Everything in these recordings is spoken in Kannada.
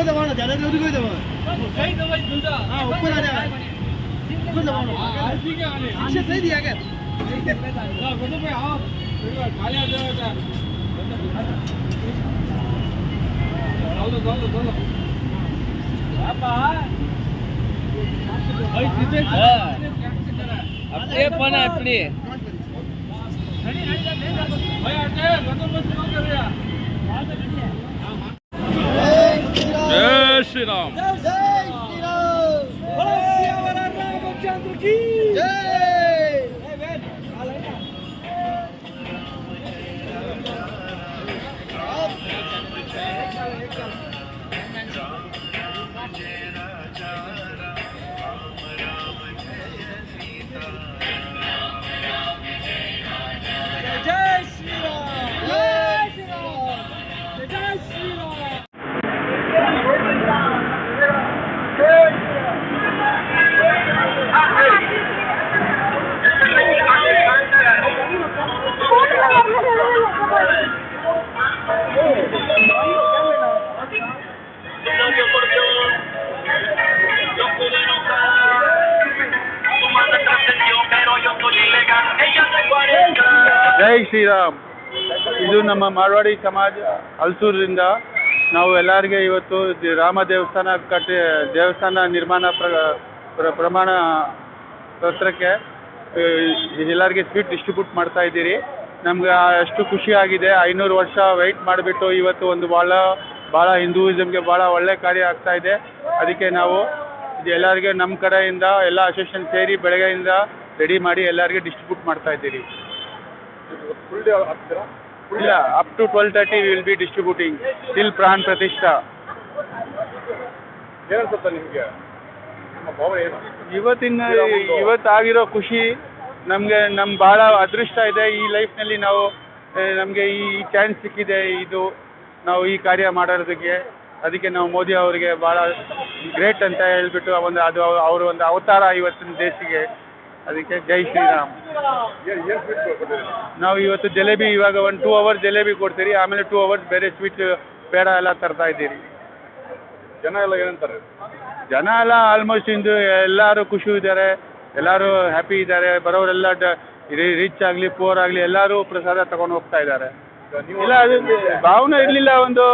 ઉપર દબાવવાનો દાદા તો કોઈ દબાવવાનો કઈ દબાઈ જુદા. હા ઉપર આ દે ઉપર દબાવવાનો આ ઠીક છે આને આશે થઈ દી આગળ ના ગોતો ભાઈ આવો. ખાલી આ દેવા તા ચાલો ચાલો ચાલો. બાપા અહીં જીતે હા. આપણે પણ આપણે. ઘણી રાઈડા બે ભાઈ આટે ગોતો મત ન કર્યા की जय जय ಜೈ ಶ್ರೀರಾಮ್. ಇದು ನಮ್ಮ ಮಾರ್ವಾಡಿ ಸಮಾಜ ಹಲ್ಸೂರಿಂದ ನಾವು ಎಲ್ಲರಿಗೆ ಇವತ್ತು ರಾಮ ದೇವಸ್ಥಾನ ಕಟ್ಟಿ, ದೇವಸ್ಥಾನ ನಿರ್ಮಾಣ ಪ್ರ, ಪ್ರ- ಪ್ರಮಾಣ ಪತ್ರಕ್ಕೆ ಎಲ್ಲರಿಗೆ ಸ್ವೀಟ್ ಡಿಸ್ಟ್ರಿಬ್ಯೂಟ್ ಮಾಡ್ತಾ ಇದ್ದೀರಿ. ನಮ್ಗೆ ಅಷ್ಟು ಖುಷಿ ಆಗಿದೆ. ಐನೂರು ವರ್ಷ ವೆಯ್ಟ್ ಮಾಡಿಬಿಟ್ಟು ಇವತ್ತು ಒಂದು ಭಾಳ ಭಾಳ ಹಿಂದೂಯಿಸಮ್ಗೆ ಭಾಳ ಒಳ್ಳೆ ಕಾರ್ಯ ಆಗ್ತಾ ಇದೆ. ಅದಕ್ಕೆ ನಾವು ಇದು ಎಲ್ಲರಿಗೆ ನಮ್ಮ ಕಡೆಯಿಂದ ಎಲ್ಲ ಅಸೋಸಿಯೇಷನ್ ಸೇರಿ ಬೆಳಗ್ಗೆಯಿಂದ ರೆಡಿ ಮಾಡಿ ಎಲ್ಲರಿಗೆ ಡಿಸ್ಟ್ರಿಬ್ಯೂಟ್ ಮಾಡ್ತಾ ಇದ್ದೀರಿ. ಇಲ್ಲ up to twelve thirty will be distributing till Pran Pratishtha ನಿಮಗೆ? ನಿಮ್ಮ ಭಾವ ಏನು? ಇವತ್ತಿನ ಇವತ್ತಾಗಿರೋ ಖುಷಿ ನಮಗೆ ನಮ್ಮ ಭಾಳ ಅದೃಷ್ಟ ಇದೆ. ಈ ಲೈಫ್ನಲ್ಲಿ ನಾವು ನಮಗೆ ಈ ಚಾನ್ಸ್ ಸಿಕ್ಕಿದೆ ಇದು. ನಾವು ಈ ಕಾರ್ಯ ಮಾಡೋದಕ್ಕೆ. ಅದಕ್ಕೆ ನಾವು ಮೋದಿ ಅವರಿಗೆ ಭಾಳ ಗ್ರೇಟ್ ಅಂತ ಹೇಳ್ಬಿಟ್ಟು ಒಂದು ಅದು ಅವರು ಒಂದು ಅವತಾರ ಇವತ್ತಿನ ದೇಶಕ್ಕೆ ಅದಕ್ಕೆ ಜೈ ಶ್ರೀರಾಮ್. ನಾವು ಇವತ್ತು ಜಲೇಬಿ ಇವಾಗ ಒಂದು ಟೂ ಅವರ್ಸ್ ಜಲೇಬಿ ಕೊಡ್ತೀರಿ ಆಮೇಲೆ ಟೂ ಅವರ್ಸ್ ಬೇರೆ ಸ್ವೀಟ್ ಬೇಡ ಎಲ್ಲ ತರ್ತಾ ಇದ್ದೀರಿ. ಜನ ಎಲ್ಲ ಏನಂತಾರೆ? ಜನ ಎಲ್ಲ ಆಲ್ಮೋಸ್ಟ್ ಇಂದು ಎಲ್ಲರೂ ಖುಷಿ ಇದ್ದಾರೆ ಎಲ್ಲರೂ ಹ್ಯಾಪಿ ಇದ್ದಾರೆ ಬರೋರೆಲ್ಲ ರಿಚ್ ಆಗಲಿ ಪೂರ್ ಆಗಲಿ ಎಲ್ಲರೂ ಪ್ರಸಾದ ತಗೊಂಡು ಹೋಗ್ತಾ ಇದ್ದಾರೆ. ಇಲ್ಲ ಅದು ಭಾವನೆ ಇರಲಿಲ್ಲ ಒಂದು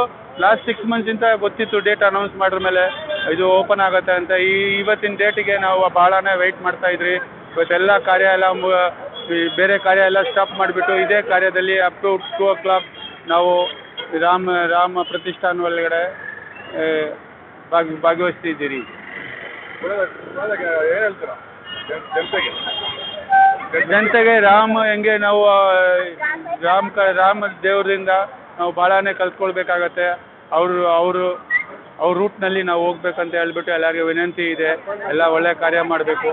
ಲಾಸ್ಟ್ ಸಿಕ್ಸ್ ಮಂತ್ಸಿಂದ ಗೊತ್ತಿತ್ತು ಡೇಟ್ ಅನೌನ್ಸ್ ಮಾಡಿದ ಮೇಲೆ ಇದು ಓಪನ್ ಆಗುತ್ತೆ ಅಂತ. ಈ ಇವತ್ತಿನ ಡೇಟಿಗೆ ನಾವು ಭಾಳನೇ ವೆಯ್ಟ್ ಮಾಡ್ತಾ ಇದ್ರಿ. ಇವತ್ತೆಲ್ಲ ಕಾರ್ಯ ಎಲ್ಲ ಬೇರೆ ಕಾರ್ಯ ಎಲ್ಲ ಸ್ಟಾಪ್ ಮಾಡಿಬಿಟ್ಟು ಇದೇ ಕಾರ್ಯದಲ್ಲಿ up to two o'clock ನಾವು ರಾಮ ರಾಮ ಪ್ರತಿಷ್ಠಾನ ಒಳಗಡೆ ಭಾಗ ಭಾಗಿ, ಭಾಗವಹಿಸ್ತಿದ್ದೀರಿ. ಜನತೆಗೆ ರಾಮ ಹೆಂಗೆ ನಾವು ರಾಮ ರಾಮ ದೇವರಿಂದ ನಾವು ಭಾಳನೇ ಕಲ್ತ್ಕೊಳ್ಬೇಕಾಗತ್ತೆ. ಅವರು ಅವರು, ಅವ್ರ ರೂಟ್ನಲ್ಲಿ ನಾವು ಹೋಗ್ಬೇಕಂತ ಹೇಳ್ಬಿಟ್ಟು ಎಲ್ಲರಿಗೂ ವಿನಂತಿ ಇದೆ. ಎಲ್ಲ ಒಳ್ಳೆ ಕಾರ್ಯ ಮಾಡಬೇಕು.